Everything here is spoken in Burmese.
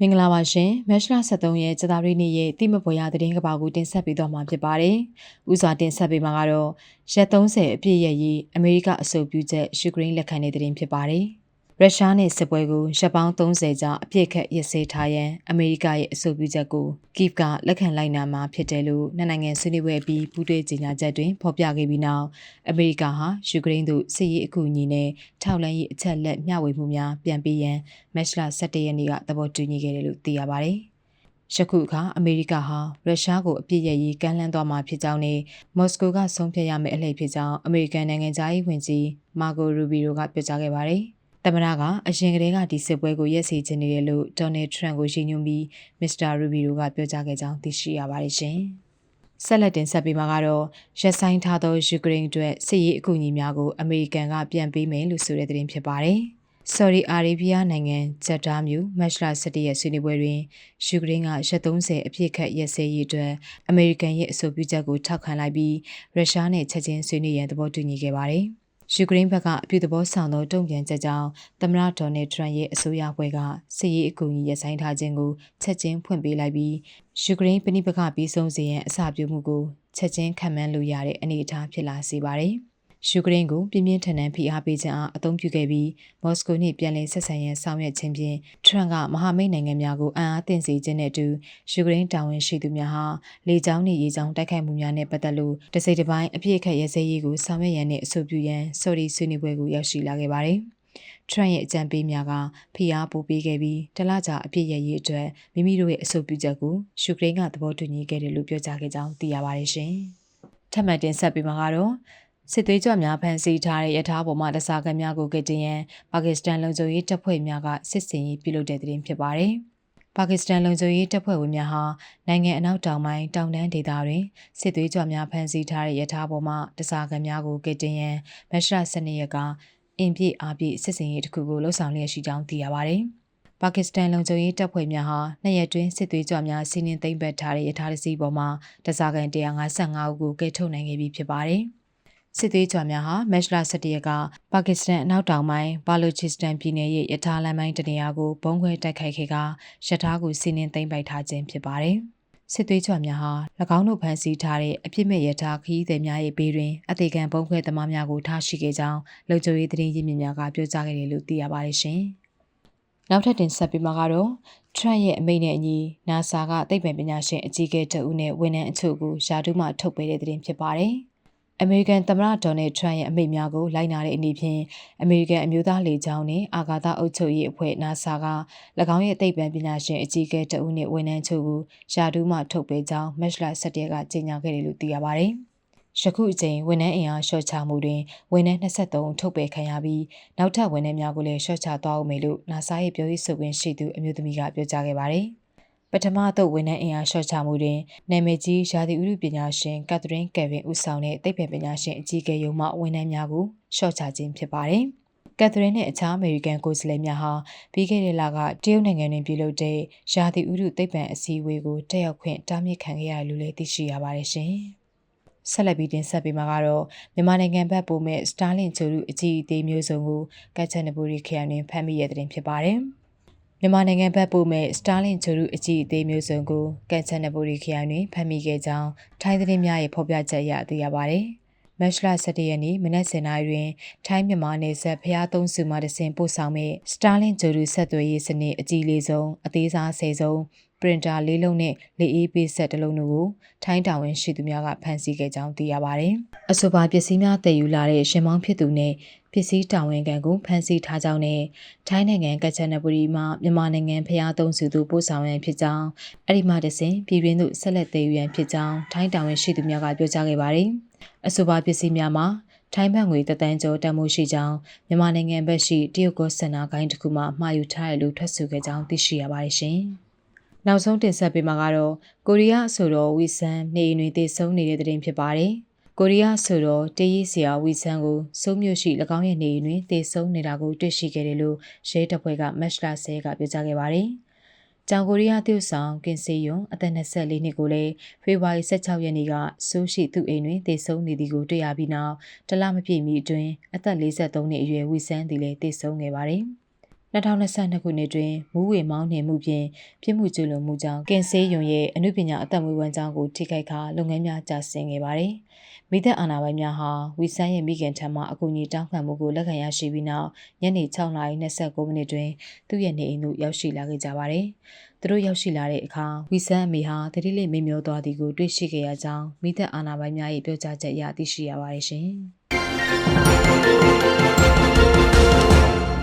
မင်္ဂလာပါရှင်မက်ရှလာ73ရဲ့ကြာသပတေးနေ့ရဲ့တိမပွဲရသတင်းကပောက်ကိုတင်ဆက်ပေးသွားမှာဖြစ်ပါတယ်။ဥစွာတင်ဆက်ပေးမှာကတော့ရက်30အပြည့်ရဲ့ရေးအမေရိကအဆိုပြုချက်ယူကရိန်းလက်ခံတဲ့သတင်းဖြစ်ပါတယ်။ ရုရှားနဲ့စစ်ပွဲကိုရပ်ပေါင်း30ကြာအပြစ်ခတ်ရစဲထားရန်အမေရိကရဲ့အဆိုပြုချက်ကိုကိဗ်ကလက်ခံလိုက်နာမှာဖြစ်တယ်လို့နှစ်နိုင်ငံဆွေးနွေးပွဲပြီးပူးတွဲကြေညာချက်တွင်ဖော်ပြခဲ့ပြီးနောက်အမေရိကဟာယူကရိန်းသို့စစ်ရေးအကူအညီနဲ့ထောက်လှမ်းရေးအချက်လက်မျှဝေမှုများပြန်ပေးရန်မက်ရှလာ17ရက်နေ့ကသဘောတူညီခဲ့တယ်လို့သိရပါတယ်။ယခုအခါအမေရိကဟာရုရှားကိုအပြစ်ရရေးကမ်းလှမ်းသွားမှာဖြစ်ကြောင်းနဲ့မော်စကိုကဆုံးဖြတ်ရမယ့်အလှည့်ဖြစ်ကြောင်းအမေရိကန်နိုင်ငံသားရေးဝန်ကြီးမာဂိုရူဘီရိုကပြောကြားခဲ့ပါတယ်။ သမ္မတကအရင်ကတည်းကဒီစစ်ပွဲကိုရက်စီချင်နေတယ်လို့ဒေါ်နယ်ထရန့်ကိုရည်ညွှန်းပြီးမစ္စတာရူဘီရိုကပြောကြားခဲ့ကြောင်းသိရှိရပါတယ်ရှင်။ဆက်လက်တင်ဆက်ပေးမှာကတော့ရက်ဆိုင်ထားသောယူကရိန်းအတွက်စစ်ရေးအကူအညီများကိုအမေရိကန်ကပြန်ပေးမယ်လို့ဆိုတဲ့သတင်းဖြစ်ပါတယ်။ Saudi Arabia နိုင်ငံဂျက်တာမြို့မက်ရှလာ17ရဲ့ဆွေးနွေးပွဲတွင်ယူကရိန်းကရက်30အပြည့်ခတ်ရက်စဲရေးအတွက်အမေရိကန်ရဲ့အဆိုပြုချက်ကိုထောက်ခံလိုက်ပြီးရုရှားနဲ့ချက်ချင်းဆွေးနွေးရန်သဘောတူညီခဲ့ပါတယ်။ ယူကရိန်းဘက်ကအပြုသဘောဆောင်သောတုံ့ပြန်ချက်ကြောင့်သမ္မတဒေါ်နယ်ထရန့်ရဲ့အစိုးရဘွဲကစစ်ရေးအကူအညီရပ်ဆိုင်းထားခြင်းကိုချက်ချင်းဖွင့်ပေးလိုက်ပြီးယူကရိန်းပဏိပကပြီးဆုံးစေရန်အစပြုမှုကိုချက်ချင်းခံမှန်းလို့ရတဲ့အနေအထားဖြစ်လာစေပါတယ်။ ယူကရိန်းကိုပြင်းပြင်းထန်ထန်ဖိအားပေးခြင်းအားအသုံးပြုခဲ့ပြီးမော်စကိုနှင့်ပြန်လည်ဆက်ဆံရန်ဆောင်ရွက်ခြင်းဖြင့်ထရန့်ကမဟာမိတ်နိုင်ငံများကိုအံ့အားသင့်စေခြင်းနဲ့အတူယူကရိန်းတာဝန်ရှိသူများဟာလေကြောင်းနှင့်ရေကြောင်းတိုက်ခိုက်မှုများနဲ့ပတ်သက်လို့တစိမ့်တစ်ပိုင်းအပြည့်အခက်ရဲစဲရေးကိုဆောင်ရွက်ရန်နှင့်အဆိုပြုရန်ဆော်ဒီဆွေးနွေးပွဲကိုရောက်ရှိလာခဲ့ပါတယ်။ထရန့်ရဲ့အကြံပေးများကဖိအားပိုပေးခဲ့ပြီးတလကြာအပြည့်ရရေးအတွက်မိမိတို့ရဲ့အဆိုပြုချက်ကိုယူကရိန်းကသဘောတူညီခဲ့တယ်လို့ပြောကြားခဲ့ကြောင်းသိရပါတယ်ရှင်။ထပ်မံတင်ဆက်ပေးမှာကတော့ စစ်သွေးကြွများဖမ်းဆီးထားတဲ့ရထားပေါ်မှတစားကများကိုကတင်ရန်ပါကစ္စတန်လုံခြုံရေးတပ်ဖွဲ့များကစစ်စင်ရေးပြုလုပ်တဲ့တဲ့တင်ဖြစ်ပါတယ်။ပါကစ္စတန်လုံခြုံရေးတပ်ဖွဲ့ဝင်များဟာနိုင်ငံအနောက်တောင်ပိုင်းတောင်တန်းဒေသတွင်စစ်သွေးကြွများဖမ်းဆီးထားတဲ့ရထားပေါ်မှတစားကများကိုကတင်ရန်မက်ရှရာ12ရက်ကအင်ပြည့်အားပြည့်စစ်စင်ရေးတစ်ခုကိုလှုပ်ဆောင်လျက်ရှိကြောင်းသိရပါတယ်။ပါကစ္စတန်လုံခြုံရေးတပ်ဖွဲ့များဟာနှစ်ရက်တွင်စစ်သွေးကြွများစီးနင်းသိမ်းပိုက်ထားတဲ့ရထားတစ်စီးပေါ်မှာတစားကန်155ဦးကိုကယ်ထုတ်နိုင်ခဲ့ပြီဖြစ်ပါတယ်။ စစ်သေးကြွများဟာမက်လ17ရက်ကပါကစ္စတန်အနောက်တောင်ပိုင်းဘာလိုချစ္စတန်ပြည်နယ်ရဲ့ရထားလမ်းပိုင်းတနေရာကိုဘုံခွဲတိုက်ခိုက်ခဲ့ကရထားကိုစီးနင်းသိမ်းပိုက်ထားခြင်းဖြစ်ပါတယ်။စစ်သွေးကြွများဟာ၎င်းတို့ဖမ်းဆီးထားတဲ့အပြစ်မဲ့ရထားခီးသည်များရဲ့ဘေးတွင်အသေးခံဘုံခွဲသမားများကိုထားရှိခဲ့ကြောင်းလုံခြုံရေးသတင်းရင်းမြစ်များကပြောကြားခဲ့တယ်လို့သိရပါတယ်ရှင်။နောက်ထပ်တင်ဆက်ပေးမှာကတော့ထရန့်ရဲ့အမိန့်နဲ့အညီ NASA ကသိပ္ပံပညာရှင်အကြီးအကဲတဦးနဲ့ဝန်ထမ်းအချို့ကိုယာတုမှထုတ်ပေးတဲ့သတင်းဖြစ်ပါတယ်။ အမေရိကန်သမ္မတဒေါ်နယ်ထရန့်ရဲ့အမိန့်များကိုလိုက်နာတဲ့အနေဖြင့်အမေရိကန်အမျိုးသားလေကြောင်းနဲ့အာကာသအုပ်ချုပ်ရေးအဖွဲ့ NASA က၎င်းရဲ့သိပ္ပံပညာရှင်အကြီးအကဲတဦးနဲ့ဝန်ထမ်းချုပ်ကိုယာဒူးမှထုတ်ပေးကြောင်းမက်ရှလာ17ရက်ကကြေညာခဲ့တယ်လို့သိရပါတယ်။ယခုအချိန်ဝန်ထမ်းအင်အားလျှော့ချမှုတွင်ဝန်ထမ်း23ထုတ်ပယ်ခံရပြီးနောက်ထပ်ဝန်ထမ်းများကိုလည်းလျှော့ချသွားအောင်မယ်လို့ NASA ရဲ့ပြောရေးဆိုခွင့်ရှိသူအမျိုးသမီးကပြောကြားခဲ့ပါတယ်။ ပထမသုတ်ဝန်ထမ်းအင်အားလျှော့ချမှုတွင်နာမည်ကြီးရာသီဥတုပညာရှင်ကက်သရင်းကယ်ဗင်ဦးဆောင်တဲ့သိပ္ပံပညာရှင်အကြီးအကဲရုံမှဝန်ထမ်းများကိုလျှော့ချခြင်းဖြစ်ပါတယ်။ကက်သရင်းနဲ့အခြားအမေရိကန်ကိုယ်စားလှယ်များဟာပြီးခဲ့တဲ့လကတရုတ်နိုင်ငံတွင်ပြုလုပ်တဲ့ရာသီဥတုသိပ္ပံအစည်းအဝေးကိုတက်ရောက်ခွင့်တားမြစ်ခံခဲ့ရတယ်လို့လည်းသိရှိရပါတယ်ရှင်။ဆက်လက်ပြီးတင်ဆက်ပေးမှာကတော့မြန်မာနိုင်ငံဘက်ပို့မဲ့စတာလင်ချိုလူအကြီးအသေးမျိုးစုံကိုကက်ချန်နဘူရီခရိုင်တွင်ဖမ်းမိရတဲ့တင်ဖြစ်ပါတယ်။ မြန်မာနိုင်ငံဘက်ပို့မဲ့စတာလင်ဂျိုရုအကြီးအသေးမျိုးစုံကိုကန်ချန်နဘူရီခရိုင်တွင်ဖမ်းမိခဲ့ကြောင်းထိုင်းသတင်းများရဲ့ဖော်ပြချက်အရသိရပါဗျ။မက်ရှလာ17ရက်နေ့မနက်7:00နာရီတွင် ထိုင်းမြန်မာနယ်စပ်ဖျားသုံးစုမှတဆင်ပို့ဆောင်မဲ့စတာလင်ဂျိုရုဆက်သွယ်ရေးစနစ်အကြီးလေးဆုံးအသေးစား10ဆုံး ပရင်တာလေးလုံးနဲ့လေအေးပေးဆက်တစ်လုံးတို့ကိုထိုင်းတာဝန်ရှိသူများကဖမ်းဆီးခဲ့ကြောင်းသိရပါတယ်။အဆိုပါပစ္စည်းများတည်ယူလာတဲ့ရှင်မောင်းဖြစ်သူနဲ့ပစ္စည်းတာဝန်ခံကိုဖမ်းဆီးထားကြောင်းနဲ့ထိုင်းနိုင်ငံကချနဘူရီမှမြန်မာနိုင်ငံဖျားသုံးစုသူပို့ဆောင်ရန်ဖြစ်ကြောင်းအဲ့ဒီမှတစဉ်ပြည်တွင်းသို့ဆက်လက်တည်ယူရန်ဖြစ်ကြောင်းထိုင်းတာဝန်ရှိသူများကပြောကြားခဲ့ပါတယ်။အဆိုပါပစ္စည်းများမှာထိုင်းဘတ်ငွေတသန်းကျော်တန်ဖိုးရှိကြောင်းမြန်မာနိုင်ငံဘက်ရှိတရုတ်ကောစင်နာကိုင်းတစ်ခုမှမှာယူထားရလို့ထွက်ဆိုခဲ့ကြောင်းသိရှိရပါတယ်ရှင်။ နောက်ဆုံးတင်ဆက်ပေးမှာကတော့ကိုရီးယားအဆိုတော်ဝီဆန်နေအိမ်တွေတည်ဆုံးနေတဲ့တဲ့တင်ဖြစ်ပါတယ်။ကိုရီးယားအဆိုတော်တေးရီဆရာဝီဆန်ကိုစိုးမြို့ရှိ၎င်းရဲ့နေအိမ်တွင်တည်ဆုံးနေတာကိုတွေ့ရှိခဲ့တယ်လို့ရဲတပ်ဖွဲ့ကမက်ရှလာဆဲကပြောကြားခဲ့ပါတယ်။တောင်ကိုရီးယားသူ့ဆောင်ကင်စီယွန်အသက်24နှစ်ကိုလည်းဖေဖော်ဝါရီ16ရက်နေ့ကဆိုးရှိသူ့အိမ်တွင်တည်ဆုံးနေသည်ကိုတွေ့ရပြီးနောက်တလမပြည့်မီအတွင်းအသက်43နှစ်အရွယ်ဝီဆန်သည်လည်းတည်ဆုံးခဲ့ပါတယ်။ 2022ခုနှစ်တွင်မူးဝေမောင်းနှင်မှုဖြင့်ပြစ်မှုကျူးလွန်မှုကြောင့်ကင်ဆေးရုံရဲ့အမှုပညာအသက်မွေးဝမ်းကြောင်းကိုထိခိုက်ခါလုပ်ငန်းများကြာဆင်းခဲ့ပါတယ်။မိသက်အာဏာပိုင်များဟာဝီဆန်းရဲ့မိခင်ထံမှအကူအညီတောင်းခံမှုကိုလက်ခံရရှိပြီးနောက်ညနေ6:29မိနစ်တွင်သူ့ရဲ့နေအိမ်သို့ရောက်ရှိလာခဲ့ကြပါတယ်။သူတို့ရောက်ရှိလာတဲ့အခါဝီဆန်းအမေဟာတတိလေးမေမျောသွားသည်ကိုတွေ့ရှိခဲ့ရကြောင်းမိသက်အာဏာပိုင်များ၏ပြောကြားချက်အရသိရှိရပါတယ်ရှင်။